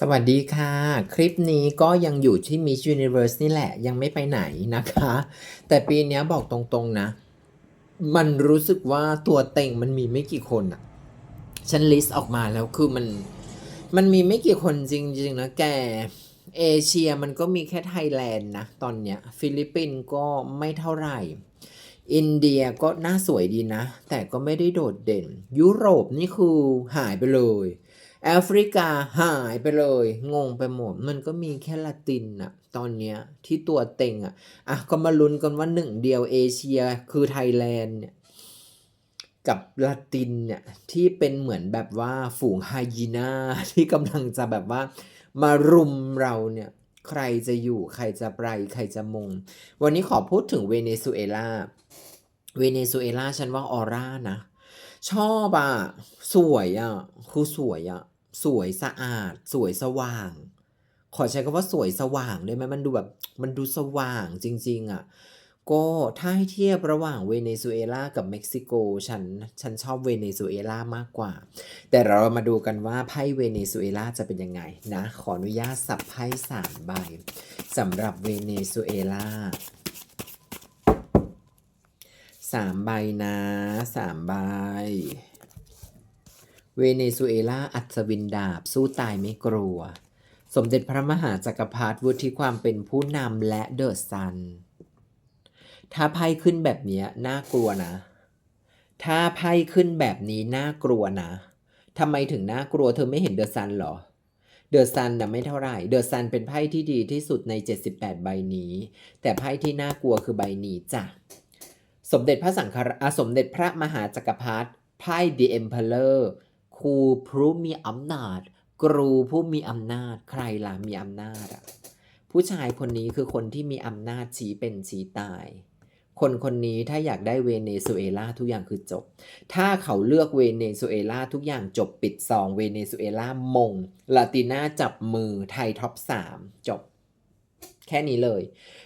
สวัสดีค่ะ คลิปนี้ก็ยังอยู่ที่ Miss Universe นี่แหละ ยังไม่ไปไหนนะคะ แต่ปีนี้บอกตรงๆนะ มันรู้สึกว่าตัวเต็งมันมีไม่กี่คนอะฉันลิสต์ออกมาแล้วคือมัน มันมีไม่กี่คนจริงๆนะแก เอเชียมันก็มีแค่ไทยแลนด์นะ ตอนเนี้ย ฟิลิปปินส์ก็ไม่เท่าไหร่ อินเดียก็น่าสวยดีนะ แต่ก็ไม่ได้โดดเด่น ยุโรปนี่คือหายไปเลย แอฟริกาหายไปเลย งงไปหมด มันก็มีแค่ละตินอะตอนเนี้ยที่ตัวเต็งอะอะก็มาลุ้นกันว่าหนึ่งเดียวเอเชียคือไทยแลนด์เนี่ยกับละตินเนี่ยที่เป็นเหมือนแบบว่าฝูงไฮยีน่าที่กำลังจะแบบว่า มารุมเราเนี่ยใครจะอยู่ใครจะไปใครจะมง วันนี้ขอพูดถึงเวเนซุเอลา เวเนซุเอลาฉันว่าออร่านะ ชอบอะสวยอะคือสวยอะ สวยสะอาด สวยสว่าง ขอใช้คำว่าสวยสว่างได้ไหมมันดูแบบมันดูสว่างจริง ๆอะก็ถ้าให้เทียบระหว่างเวเนซุเอลากับเม็กซิโกฉันฉันชอบเวเนซุเอลามากกว่า แต่เรามาดูกันว่าไพ่เวเนซุเอลาจะเป็นยังไงนะ ขออนุญาตสับไพ่สามใบสำหรับเวเนซุเอลาสามใบนะสามใบ เวเนซุเอลาอัศวินดาบ สู้ตายไม่กลัว สมเด็จพระมหาจักรพรรดิวุฒิความเป็นผู้นำและเดอะซัน ถ้าไพ่ขึ้นแบบนี้น่ากลัวนะ ถ้าไพ่ขึ้นแบบนี้น่ากลัวนะทำไมถึงน่ากลัวเธอไม่เห็นเดอะซันหรอเดอะซันน่ะไม่เท่าไหร่เดอะซันเป็นไพ่ที่ดีที่สุดใน 78 ใบนี้ แต่ไพ่ที่น่ากลัวคือใบนี้จ้ะ สมเด็จพระสังฆราชสมเด็จพระมหาจักรพรรดิไพ่ The Emperor ครูผู้มีอำนาจ ครูผู้มีอำนาจใครล่ะมีอำนาจอะผู้ชายคนนี้คือคนที่มีอำนาจชี้เป็นชี้ตาย คนคนนี้ถ้าอยากได้เวเนซุเอลาทุกอย่างคือจบ ถ้าเขาเลือกเวเนซุเอลาทุกอย่างจบปิดซองเวเนซุเอลามง ลาติน่าจับมือไทยท็อปสามจบ แค่นี้เลย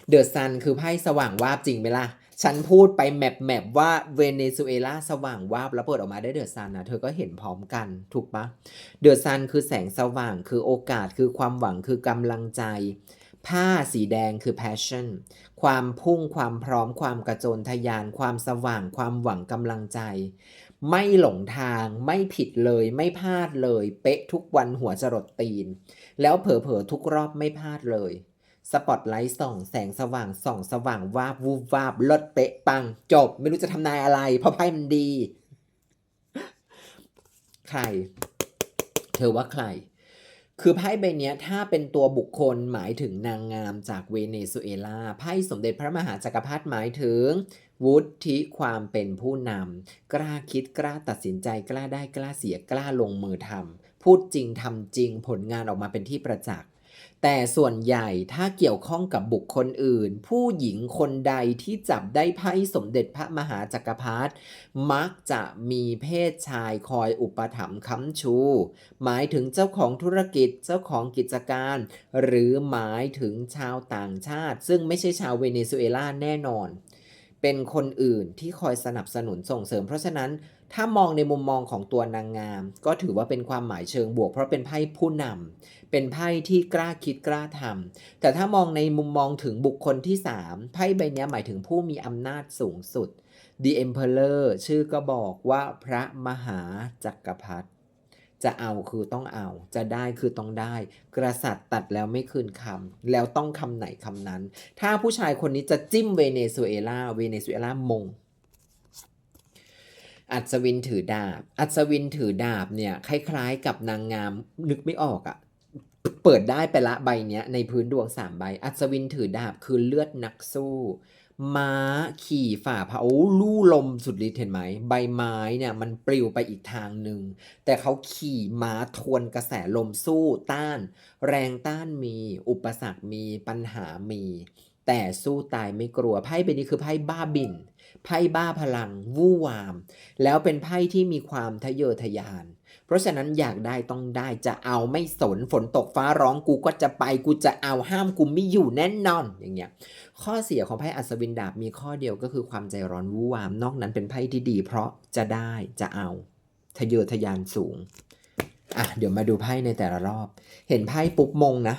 เดอะซันคือไพ่สว่างวาบจริงไหมล่ะ ฉันพูดไปแมปแมปว่าเวเนซุเอลาสว่างวาบแล้วเปิดออกมาได้เดอะซันนะเธอก็เห็นพร้อมกันถูกปะเดอะซันคือแสงสว่างคือโอกาสคือความหวังคือกำลังใจ ผ้าสีแดงคือ passion ความพุ่งความพร้อมความกระโจนทะยาน ความสว่างความหวังกำลังใจ ไม่หลงทางไม่ผิดเลย ไม่พลาดเลย เป๊ะทุกวันหัวจรดตีน แล้วเผลอๆทุกรอบไม่พลาดเลย สปอตไลท์ส่องแสงสว่างส่องสว่างวาบวูบวาบลิศเป๊ะปัง จบ ไม่รู้จะทำนายอะไร เพราะไพ่มันดี ใคร เธอว่าใคร คือไพ่ใบนี้ถ้าเป็นตัวบุคคลหมายถึงนางงามจากเวเนซุเอลาไพ่สมเด็จพระมหาจักรพรรดิหมายถึง วุฒิความเป็นผู้นำกล้าคิดกล้าตัดสินใจกล้าได้กล้าเสียกล้าลงมือทำพูดจริงทำจริงผลงานออกมาเป็นที่ประจักษ์ แต่ส่วนใหญ่ถ้าเกี่ยวข้องกับบุคคลอื่น ผู้หญิงคนใดที่จับได้ไพ่สมเด็จพระมหาจักรพรรดิมักจะมีเพศชายคอยอุปถัมภ์ค้ำชู หมายถึงเจ้าของธุรกิจเจ้าของกิจการ หรือหมายถึงชาวต่างชาติ ซึ่งไม่ใช่ชาวเวเนซุเอลาแน่นอน เป็นคนอื่นที่คอยสนับสนุนส่งเสริมเพราะฉะนั้น ถ้ามองในมุมมองของตัวนางงาม ก็ถือว่าเป็นความหมายเชิงบวก เพราะเป็นไพ่ผู้นำเป็นไพ่ที่กล้าคิดกล้าทำแต่ถ้ามองในมุมมองถึงบุคคลที่ 3 ไพ่ใบนี้หมายถึงผู้มีอำนาจสูงสุด The Emperor ชื่อก็บอกว่าพระมหาจักรพรรดิจะเอาคือต้องเอา จะได้คือต้องได้กษัตริย์ตัดแล้วไม่คืนคำ แล้วต้องคำไหนคำนั้น ถ้าผู้ชายคนนี้จะจิ้มเวเนซุเอลา เวเนซุเอลามง อัศวินถือดาบ อัศวินถือดาบเนี่ยคล้ายๆ กับนางงามนึกไม่ออกอะ่ะเปิดได้ไปละใบเนี้ยในพื้นดวงสามใบ อัศวินถือดาบคือเลือดนักสู้ม้าขี่ฝ่าพาโอ้ลู่ลมสุดฤทธิ์เห็นไหมใบไม้เนี่ยมันปลิวไปอีกทางหนึ่ง แต่เขาขี่ม้าทวนกระแสลมสู้ต้าน แรงต้านมี อุปสรรคมีปัญหามี แต่สู้ตายไม่กลัวไพ่ใบนี้คือไพ่บ้าบิน ไพ่บ้าพลัง วู่วาม แล้วเป็นไพ่ที่มีความทะเยอทะยาน เพราะฉะนั้นอยากได้ต้องได้จะเอาไม่สนฝนตกฟ้าร้องกูก็จะไปกูจะเอาห้ามกูไม่อยู่แน่นอนอย่างเงี้ยข้อเสียของไพ่อัศวินดาบมีข้อเดียวก็คือความใจร้อนวู่วาม นอกนั้นเป็นไพ่ที่ดี เพราะจะได้จะเอาทะเยอทะยานสูงอะเดี๋ยวมาดูไพ่ในแต่ละรอบ เห็นไพ่ปุ๊บมงนะ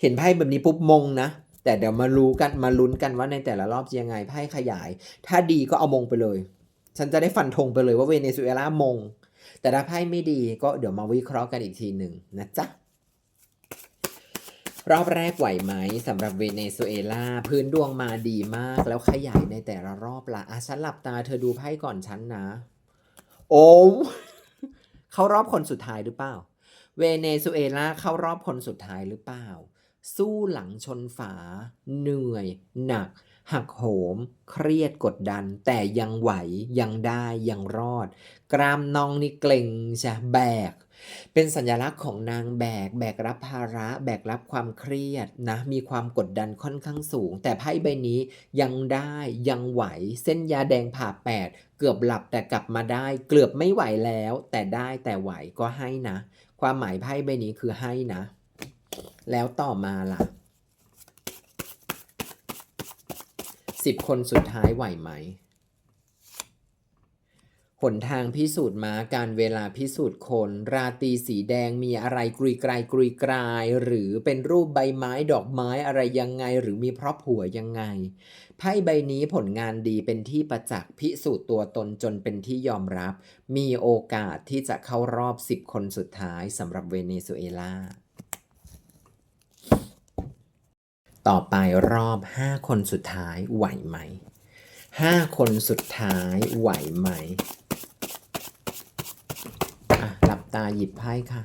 เห็นไพ่แบบนี้ปุ๊บมงนะ แต่เดี๋ยวมารู้กันมาลุ้นกันว่าในแต่ละรอบจะยังไงไพ่ขยาย ถ้าดีก็เอามงไปเลย ฉันจะได้ฟันธงไปเลยว่าเวเนซุเอลามง แต่ถ้าไพ่ไม่ดีก็เดี๋ยวมาวิเคราะห์กันอีกทีหนึ่งนะจ๊ะรอบแรกไหวไหมสำหรับเวเนซุเอลาพื้นดวงมาดีมาก แล้วขยายในแต่ละรอบละอะฉันหลับตาเธอดูไพ่ก่อนฉันนะ โอ้เข้ารอบคนสุดท้ายหรือเปล่า เวเนซุเอลาเข้ารอบคนสุดท้ายหรือเปล่า สู้หลังชนฝา เหนื่อย หนัก หักโหม เครียดกดดัน แต่ยังไหวยังได้ยังรอด กรามนองนี่เกร็งจะแบก เป็นสัญลักษณ์ของนางแบก แบกรับภาระ แบกรับความเครียดนะ มีความกดดันค่อนข้างสูง แต่ไพ่ใบนี้ยังได้ยังไหว เส้นยาแดงผ่าแปดเกือบหลับแต่กลับมาได้ เกือบไม่ไหวแล้ว แต่ได้แต่ไหวก็ให้นะ ความหมายไพ่ใบนี้คือให้นะ แล้วต่อมาล่ะสิบคนสุดท้ายไหวไหม หนทางพิสูจน์มาการเวลาพิสูจน์คน ราตีสีแดงมีอะไรกรุยกรายกรุยกราย หรือเป็นรูปใบไม้ดอกไม้อะไรยังไง หรือมีพรอพหัวยังไง ไพ่ใบนี้ผลงานดีเป็นที่ประจักษ์พิสูจน์ตัวตนจนเป็นที่ยอมรับ มีโอกาสที่จะเข้ารอบ 10 คนสุดท้ายสำหรับเวเนซุเอลา ต่อไปรอบ 5 คนสุดท้ายไหวไหม 5 คนสุดท้ายไหวไหมอะหลับตาหยิบไพ่ค่ะ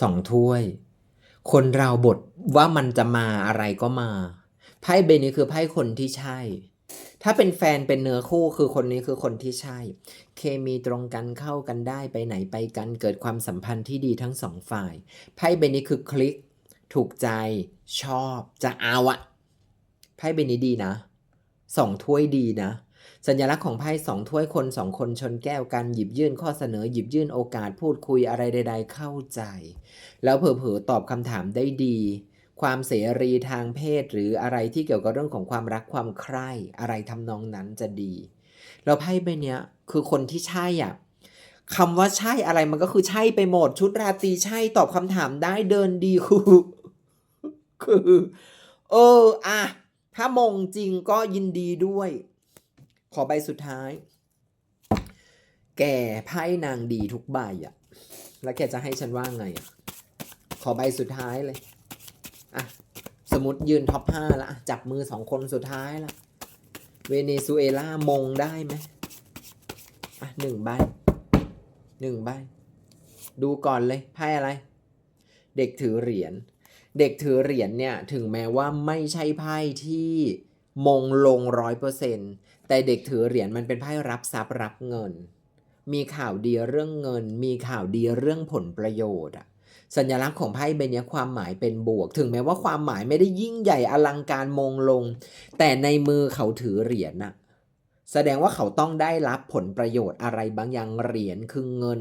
สองถ้วย คนเราบทว่ามันจะมาอะไรก็มา ไพ่ใบนี้คือไพ่คนที่ใช่ ถ้าเป็นแฟนเป็นเนื้อคู่คือคนนี้คือคนที่ใช่ เคมีตรงกันเข้ากันได้ไปไหนไปกันเกิดความสัมพันธ์ที่ดีทั้งสองฝ่ายไพ่ใบนี้คือคลิก ถูกใจชอบจะเอาอะไพ่ใบนี้ดีนะสองถ้วยดีนะ สัญลักษณ์ของไพ่สองถ้วยคนสองคนชนแก้วกันหยิบยื่นข้อเสนอหยิบยื่นโอกาสพูดคุยอะไรใด ๆ เข้าใจ แล้วเผลอๆตอบคำถามได้ดี ความเสรีทางเพศ หรืออะไรที่เกี่ยวกับเรื่องของความรักความใคร่อะไรทำนองนั้นจะดีแล้วไพ่ใบเนี้ยคือคนที่ใช่อะคำว่าใช่อะไรมันก็คือใช่ไปหมดชุดราตรีใช่ตอบคำถามได้เดินดีคือคือเอออะถ้ามงจริงก็ยินดีด้วย ขอใบสุดท้าย แกไพ่นางดีทุกใบอะแล้วแกจะให้ฉันว่าไงอะขอใบสุดท้ายเลย อะสมมติยืนท็อปห้าละจับมือสองคนสุดท้ายละเวเนซุเอลามงได้ไหมอะหนึ่งใบหนึ่งใบ ดูก่อนเลยไพ่อะไร เด็กถือเหรียญเด็กถือเหรียญเนี่ยถึงแม้ว่าไม่ใช่ไพ่ที่มงลงร้อยเปอร์เซ็นแต่เด็กถือเหรียญมันเป็นไพ่รับทรัพย์รับเงิน มีข่าวดีเรื่องเงิน มีข่าวดีเรื่องผลประโยชน์อะ สัญลักษณ์ของไพ่ใบนี้ความหมายเป็นบวก ถึงแม้ว่าความหมายไม่ได้ยิ่งใหญ่อลังการมงลง แต่ในมือเขาถือเหรียญน่ะแสดงว่าเขาต้องได้รับผลประโยชน์อะไรบางอย่างเหรียญคือเงิน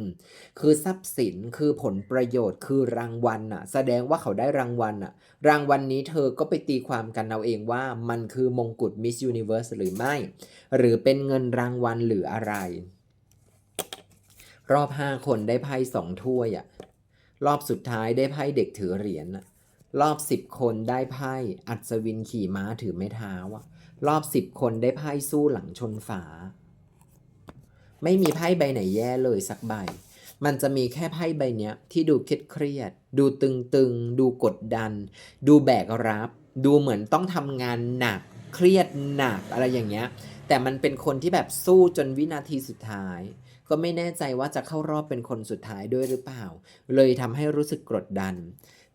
คือทรัพย์สินคือผลประโยชน์คือรางวัลน่ะ แสดงว่าเขาได้รางวัลน่ะ รางวัลนี้เธอก็ไปตีความกันเอาเองว่ามันคือมงกุฎ Miss Universe หรือไม่ หรือเป็นเงินรางวัลหรืออะไร รอบห้าคนได้ไพ่สองถ้วยอะ รอบสุดท้ายได้ไพ่เด็กถือเหรียญนะรอบสิบคนได้ไพ่อัศวินขี่ม้าถือไม้เท้าอะรอบสิบคนได้ไพ่สู้หลังชนฝา ไม่มีไพ่ใบไหนแย่เลยสักใบ มันจะมีแค่ไพ่ใบเนี้ยที่ดูเครียดเครียด ดูตึงๆดูกดดัน ดูแบกรับ ดูเหมือนต้องทำงานหนัก เครียดหนักอะไรอย่างเงี้ย แต่มันเป็นคนที่แบบสู้จนวินาทีสุดท้าย ก็ไม่แน่ใจว่าจะเข้ารอบเป็นคนสุดท้ายด้วยหรือเปล่า เลยทำให้รู้สึกกดดัน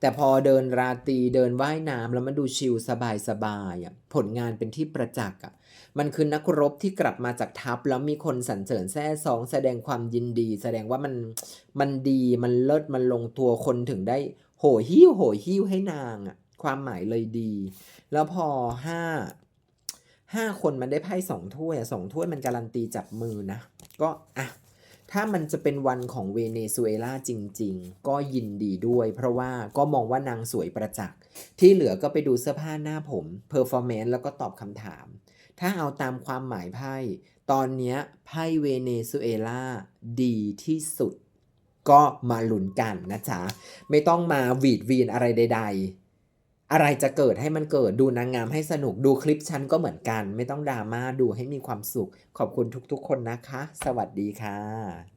แต่พอเดินราตรีเดินว่ายน้ำแล้วมันดูชิลสบายสบายๆอะผลงานเป็นที่ประจักษ์อะมันคือนักรบที่กลับมาจากทัพแล้วมีคนสรรเสริญแซ่ซองแสดงความยินดี แสดงว่ามันมันดีมันเลิศมันลงตัวคนถึงได้ โหหิ้วโหหิ้วให้นางอะความหมายเลยดี แล้วพอห้าห้าคนมันได้ไพ่สองถ้วยสองถ้วยมันการันตีจับมือนะ ก็อะถ้ามันจะเป็นวันของเวเนซุเอลาจริง ๆ ก็ยินดีด้วย เพราะว่าก็มองว่านางสวยประจักษ์ที่เหลือก็ไปดูเสื้อผ้าหน้าผมเพอร์ฟอร์แมนซ์แล้วก็ตอบคำถาม ถ้าเอาตามความหมายไพ่ ตอนนี้ไพ่เวเนซุเอลาดีที่สุด ก็มาลุ้นกันนะจ๊ะ ไม่ต้องมาวีดวีนอะไรใด ๆ อะไรจะเกิดให้มันเกิดดูนางงามให้สนุกดูคลิปฉันก็เหมือนกัน ไม่ต้องดราม่าดูให้มีความสุข ขอบคุณทุกๆคนนะคะ สวัสดีค่ะ